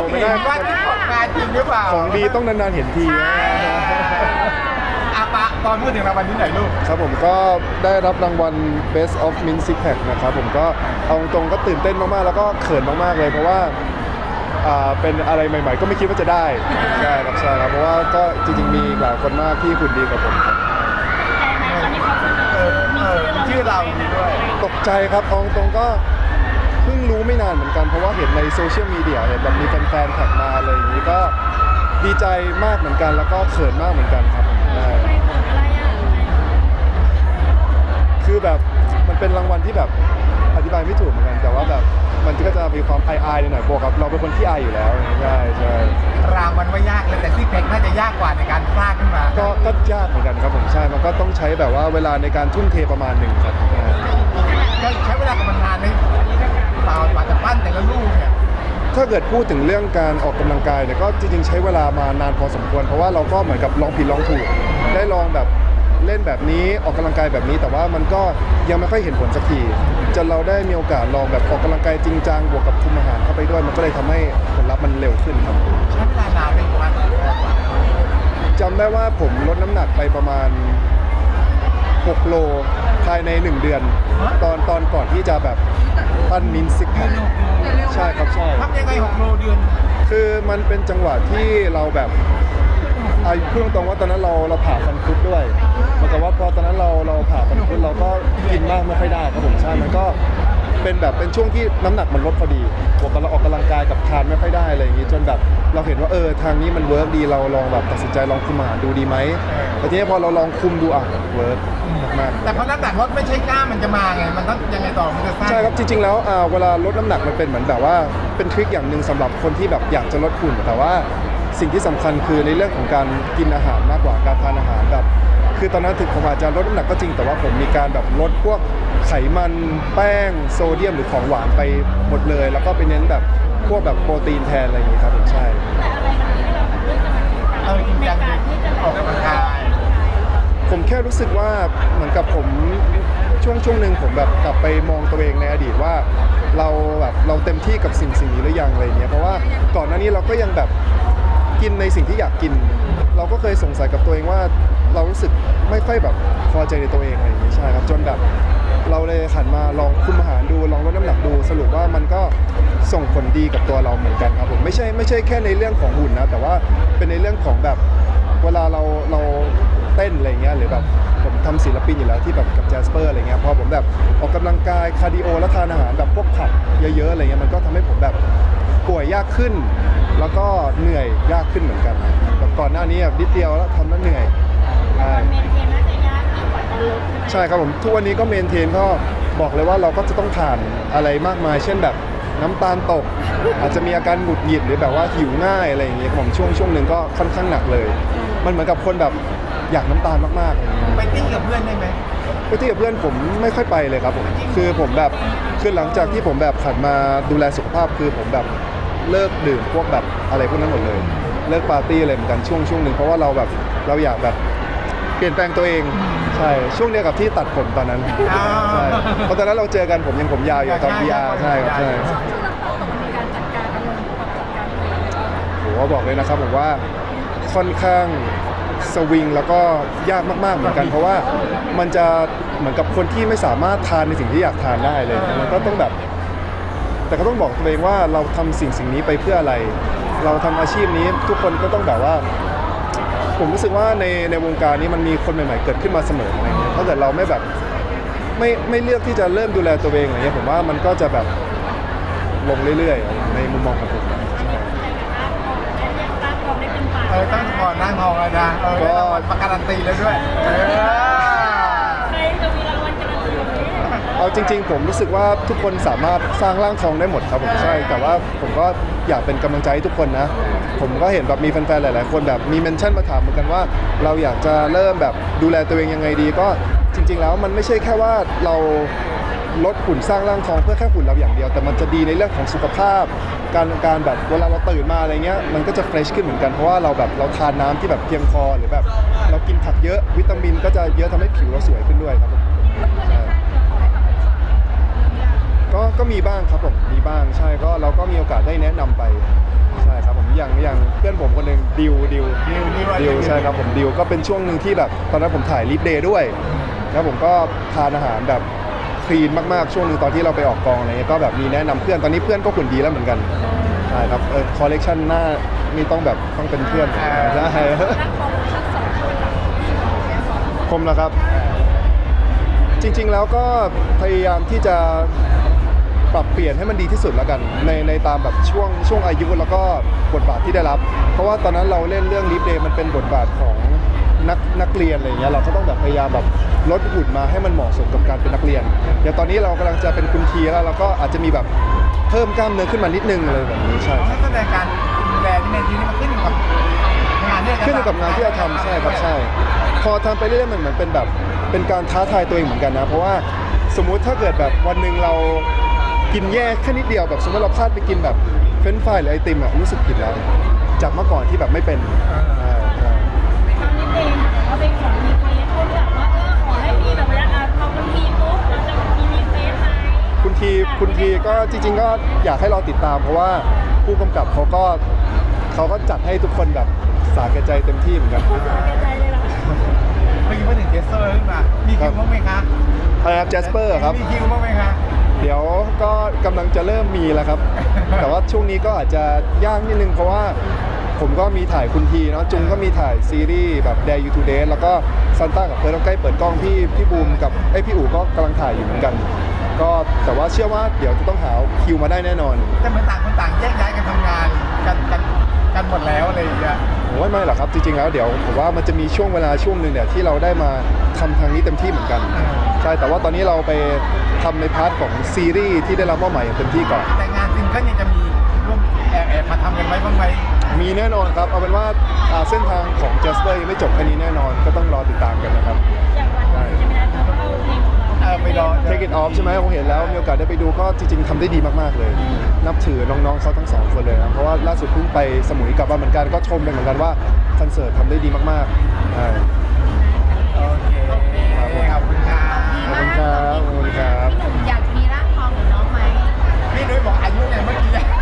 ว์ไม่ได้ว่าที่ผลงานจริงหรือเปล่าของดีต้องนานๆเห็นทีนะอาปะตอนพูดถึงรางวัลนี้หน่อยลูก ครับผมก็ได้รับรางวัล Best of Min Six Pack นะครับผมก็เอาตรงๆก็ตื่นเต้นมากๆ แล้วก็เขินมากๆเลยเพราะว่าอ่าเป็นอะไรใหม่ๆ ก็ไม่คิดว่าจะได้ใช่ครับใช่ครับเพราะว่าก็จริงๆมีหลายคนมากที่คุณดีกับผมครับตอนนี้เขาเสนเอออมีเออชื่อเรามีด้วย ตกใจครับเอาตรงๆก็เพิ่งรู้ไม่นานเหมือนกันเพราะว่าเห็นในโซเชียลมีเดียเห็นแบบมีแฟนๆแท็กมาอะไรอย่างนี้ก็ดีใจมากเหมือนกันแล้วก็เขินมากเหมือนกันครับผมใช่ใครผลอะไรอะคือแบบมันเป็นรางวัลที่แบบอธิบายไม่ถูกเหมือนกัน แต่ว่าแบบมันก็จะมีความอายๆหน่อยๆบวกกับ เราเป็นคนที่อายอยู่แล้วใช่ใช่รางวัลว่ายากเลยแต่ซิกแพคน่าจะยากกว่าในการสร้างขึ้นมาก็ก็ยากเหมือนกันครับผมใช่มันก็ต้องใช้แบบว่าเวลาในการทุ่มเทประมาณหนึ่งครับก็ใช้เวลากับ ถ้าเกิดพูดถึงเรื่องการออกกำลังกายเนี่ยก็จริงๆ ใช้เวลามานานพอสมควร เพราะว่าเราก็เหมือนกับลองผิดลองถูก ได้ลองแบบเล่นแบบนี้ออกกำลังกายแบบนี้ แต่ว่ามันก็ยังไม่ค่อยเห็นผลสักทีจนเราได้มีโอกาสลองแบบออกกำลังกายจริงจังบวกกับคุมอาหารเข้าไปด้วยมันก็เลยทำให้ผลลัพธ์มันเร็วขึ้นครับใช้เวลานานไหมวันจำได้ว่าผมลดน้ำหนักไปประมาณ 6 โล ภายใน 1 เดือน ตอนตอนก่อนที่จะแบบปั้นมินซิกแพคใช่ครับใช่ทำยังไงหกโลเดือน คือมันเป็นจังหวะที่เราแบบอาพูดตรงๆว่าตอนนั้นเราเราผ่าฟันคุดด้วยเหมือนกับว่าพอตอนนั้นเราเราผ่าฟันคุดเราก็กินมากไม่ค่อยได้ครับผมใช่มันก็ เป็นแบบเป็นช่วงที่น้ำหนักมันลดพอดีบวกกับเราออกกำลังกายกับทานไม่ค่อยได้อะไรอย่างงี้จนแบบเราเห็นว่าเออทางนี้มันเวิร์กดีเราลองแบบตัดสินใจลองคุมอาหารดูดีไหมแต่ทีนี้พอเราลองคุมดูอะเวิร์กมากๆ แต่พอน้ำหนักลดไม่ใช่กล้ามมันจะมาไง มันต้องยังไงต่อมันจะสร้าง ใช่ครับจริงๆแล้วอ่าเวลาลดน้ำหนักมันเป็นเหมือนแบบว่าเป็นทริคอย่างหนึ่งสำหรับคนที่แบบอยากจะลดหุ่นแต่ว่าสิ่งที่สำคัญคือในเรื่องของการกินอาหารมากกว่าการทานอาหารแบบ คือตอนนั้นถึงผมอาจจะลดน้ำหนักก็จริงแต่ว่าผมมีการแบบลดพวกไขมันแป้งโซเดียมหรือของหวานไปหมดเลย แล้วก็ไปเน้นแบบพวกแบบโปรตีนแทนอะไรอย่างนี้ครับผมใช่ แต่อะไรมันทำให้เราแบบเลือกจะมาจริงจังเออจริงในจังการที่จะแบออกกำลังกายผมแค่รู้สึกว่าเหมือนกับผมช่วงช่วงหนึ่งผมแบบกลับไปมองตัวเองในอดีตว่า เราแบบเราเต็มที่กับสิ่งสิ่งนี้หรือยังอะไรเงี้ยเพราะว่าก่อนหน้านี้เราก็ยังแบบกินในสิ่งที่อยากกิน เราก็เคยสงสัยกับตัวเองว่าเรารู้สึกไม่ค่อยแบบพอใจในตัวเองอะไรอย่างเงี้ใช่ครับจนแบบเราเลยหันมาลองคุมอาหารดูลองลดน้ำหนักดูสรุปว่ามันก็ส่งผลดีกับตัวเราเหมือนกันครับผมไม่ใช่ไม่ใช่แค่ในเรื่องของหุ่นนะแต่ว่าเป็นในเรื่องของแบบเวลาเราเราเต้นอะไรเงี้ยหรือแบบผมทำศิลปินอยู่แล้วที่แบบกับแจสเปอร์อะไรเงี้ยพอผมแบบออกกำลังกายคาร์ดิโอแล้วทานอาหารแบบพวกผักเยอะๆอะไรเงี้ยมันก็ทำให้ผมแบบป่วยยากขึ้น แล้วก็เหนื่อยยากขึ้นเหมือนกันแบบ ก่อนหน้านี้แบบนิดเดียวแล้วทำแล้วเหนื่อยใช่เมนเทนน่าจะยากยิ่งกว่าจะลดใช่ไหมใช่ครับผมทุกวันนี้ก็เมนเทนก็บอกเลยว่าเราก็จะต้องผ่านอะไรมากมาย เช่นแบบน้ำตาลตก อาจจะมีอาการหงุดหงิดหรือแบบว่าหิวง่ายอะไรอย่างเงี้ยผมช่วงช่วงหนึ่งก็ค่อนข้างหนักเลย มันเหมือนกับคนแบบอยากน้ำตาลมากๆอะไรอย่างเงี้ย ไปติ้งกับเพื่อนได้ไหมไปที่กับเพื่อนผมไม่ค่อยไปเลยครับผมคือผมแบบคือหลังจากที่ผมแบบผันมาดูแลสุขภาพคือผมแบบเลิกดื่มพวกแบบอะไรพวกนั้นหมดเลย เลิกปาร์ตี้อะไรเหมือนกันช่วงช่วงหนึ่งเพราะว่าเราแบบเราอยากแบบเปลี่ยนแปลงตัวเองใช่ช่วงเดียวกับที่ตัดผมตอนนั้นใช่เพราะตอนนั้นเราเจอกันผมยังผมยาวอยู่ตอนพีอาใช่ครับใช่ช่วงที่เราโตต้องมีการจัดการอารมณ์กับจัดการตัวเองยังไงบ้างผมว่าบอกเลยนะครับผมว่าค่อนข้างสวิงแล้วก็ยากมากๆเหมือนกัน เพราะว่ามันจะเหมือนกับคนที่ไม่สามารถทานในสิ่งที่อยากทานได้เลยมันก็ต้องแบบ แต่ก็ต้องบอกตัวเองว่าเราทำสิ่งสิ่งนี้ไปเพื่ออะไร เราทำอาชีพนี้ทุกคนก็ต้องแบบว่า ผมรู้สึกว่าในในวงการนี้มันมีคนใหม่ๆเกิดขึ้นมาเสมออะไรเงี้ยถ้าเกิดเราไม่แบบไม่ไม่เลือกที่จะเริ่มดูแลตัวเองอะไรเงี้ยผมว่ามันก็จะแบบลงเรื่อยๆ ในมุมมองของผมอันนี้ใจกับร้านทองและเรียกร้านทองได้เป็นปากเออตั้งก่อนนั่งทองแล้วนะเออได้รางวัลประการันตีแล้วด้วยเออ เอาจริง ๆ ผมรู้สึกว่าทุกคนสามารถสร้างร่างทองได้หมดครับผมใช่ แต่ว่าผมก็อยากเป็นกำลังใจให้ทุกคนนะ ผมก็เห็นแบบมีแฟนๆหลาย ๆ คนแบบมีเมนชั่นมาถามเหมือนกันว่า เราอยากจะเริ่มแบบดูแลตัวเองยังไงดี ก็จริง ๆ แล้วมันไม่ใช่แค่ว่าเราลดหุ่นสร้างร่างทองเพื่อแค่หุ่นเราอย่างเดียว แต่มันจะดีในเรื่องของสุขภาพ การการแบบเวลาเราตื่นมาอะไรเงี้ยมันก็จะเฟรชขึ้นเหมือนกันเพราะว่าเราแบบเราทานน้ำที่แบบเพียงพอหรือแบบ เรากินผักเยอะวิตามินก็จะเยอะทำให้ผิวเราสวยขึ้นด้วยครับผมใช่ ก็ก็มีบ้างครับผมมีบ้างใช่ก็เราก็มีโอกาสได้แนะนำไปใช่อย่างอย่างเพื่อนผมคนหนึ่งดิวดิวดิวดิวดิวใช่ครับผมดิวก็เป็นช่วงหนึ่งที่แบบตอนนั้นผมถ่ายลิฟเดย์ด้วยแล้วผมก็ทานอาหารแบบคลีนมากๆช่วงหนึ่งตอนที่เราไปออกกองอะไรเงี้ยก็แบบมีแนะนำเพื่อนตอนนี้เพื่อนก็ขุนดีแล้วเหมือนกันใช่ครับเออคอลเลกชันหน้านี่ต้องแบบต้องเป็นเพื่อนใช่นักคอมชั้นสองด้วยนะผมนะครับ จริงๆแล้วก็พยายามที่จะ ปรับเปลี่ยนให้มันดีที่สุดแล้วกัน ในในตามแบบช่วงช่วงอายุแล้วก็บทบาทที่ได้รับ เพราะว่าตอนนั้นเราเล่นเรื่องลิฟเดย์มันเป็นบทบาทของนักนักเรียนอะไรเงี้ยเราก็ต้องแบบพยายามแบบลดหุ่นมาให้มันเหมาะสมกับการเป็นนักเรียนอย่างตอนนี้เรากำลังจะเป็นคุณทีแล้วเราก็อาจจะมีแบบเพิ่มกล้ามเนื้อขึ้นมานิดนึงเลยแบบนี้ใช่ของนักแสดงการดูแลที่ในที่นี้มันขึ้นอยู่กับงานที่เราจะขึ้นอยู่กับงานที่เราทำใช่ครับใช่ พอทำไปเรื่อยๆมันเหมือนเป็นแบบเป็นการท้าทายตัวเองเหมือนกันนะ เพราะว่าสมมุติถ้าเกิดแบบวันหนึ่งเรา กินแย่แค่นิดเดียวแบบสมมติเราพลาดไปกินแบบเฟรนช์ฟรายหรือไอติมอะรู้สึกผิดแล้ว จากเมื่อก่อนที่แบบไม่เป็นใช่ใช่คราวนี้เพลงเราเป็นของมีเควสคนแบบว่าเออขอให้มีแบบว่าอะพอคุณมีปุ๊บเราจะมีมีเควสไหมคุณทีคุณทีก็จริง ๆ ก็อยากให้เราติดตาม เพราะว่าผู้กำกับเขาก็เขาก็จัดให้ทุกคนแบบสาแก่ใจเต็มที่เหมือนกันพูดถึงในใจเลยเหรอเมื่อกี้พูดถึงเจสเซอร์ขึ้นมามีคิวบ้างไหมคะอะไรครับแจสเปอร์ครับ มีคิวบ้างไหมคะ เดี๋ยวก็กำลังจะเริ่มมีแล้วครับ แต่ว่าช่วงนี้ก็อาจจะยากนิดนึงเพราะว่าผมก็มีถ่ายคุณทีเนาะจุงก็มีถ่ายซีรีส์แบบ Dare You to Date แล้วก็ซันต้ากับเพิร์ลใกล้เปิดกล้องพี่พี่บูมกับไอยพี่อู๋ก็กำลังถ่ายอยู่เหมือนกัน ก็แต่ว่าเชื่อว่าเดี๋ยวจะต้องหาคิวมาได้แน่นอนแต่เหมือนต่างคนต่างแยกย้ายกันทำงานกันกันกันหมดแล้วอะไรอย่างเงี้ยผมว่าไม่หรอกครับจริงๆแล้วเดี๋ยวผมว่ามันจะมีช่วงเวลาช่วงหนึ่งเนี่ยที่เราได้มาทำทางนี้เต็มที่เหมือนกัน ใช่แต่ว่าตอนนี้เราไป ทำในพาร์ทของซีรีส์ที่ได้รับมอบหมายอย่างเต็มที่ก่อน แต่งานซิงเกิลยังจะมีร่วมแอบแอบมาทำกันไว้บ้างไหมมีแน่นอนครับ เอาเป็นว่าอ่าเส้นทางของ Jasper ยังไม่จบแค่นี้แน่นอนก็ต้องรอติดตามกันนะครับ อย่างวันนี้จะไม่ได้เราก็เอาเพลงของเราเออไปรอ Take it off ใช่ไหมผมเห็นแล้วมีโอกาสได้ไปดูก็จริง ๆทำได้ดีมากๆเลย นับถือน้องๆเขาทั้งสองคนเลยนะเพราะว่าล่าสุดเพิ่งไปสมุยกลับมาเหมือนกันก็ชมไปเหมือนกันว่าคอนเสิร์ตทำได้ดีมากๆใช่ ครับขอบคุณครับ พี่หนุ่มอยากมีร่างทองเหมือนน้องไหม พี่นุ้ยบอกอายุเนี่ยเมื่อกี้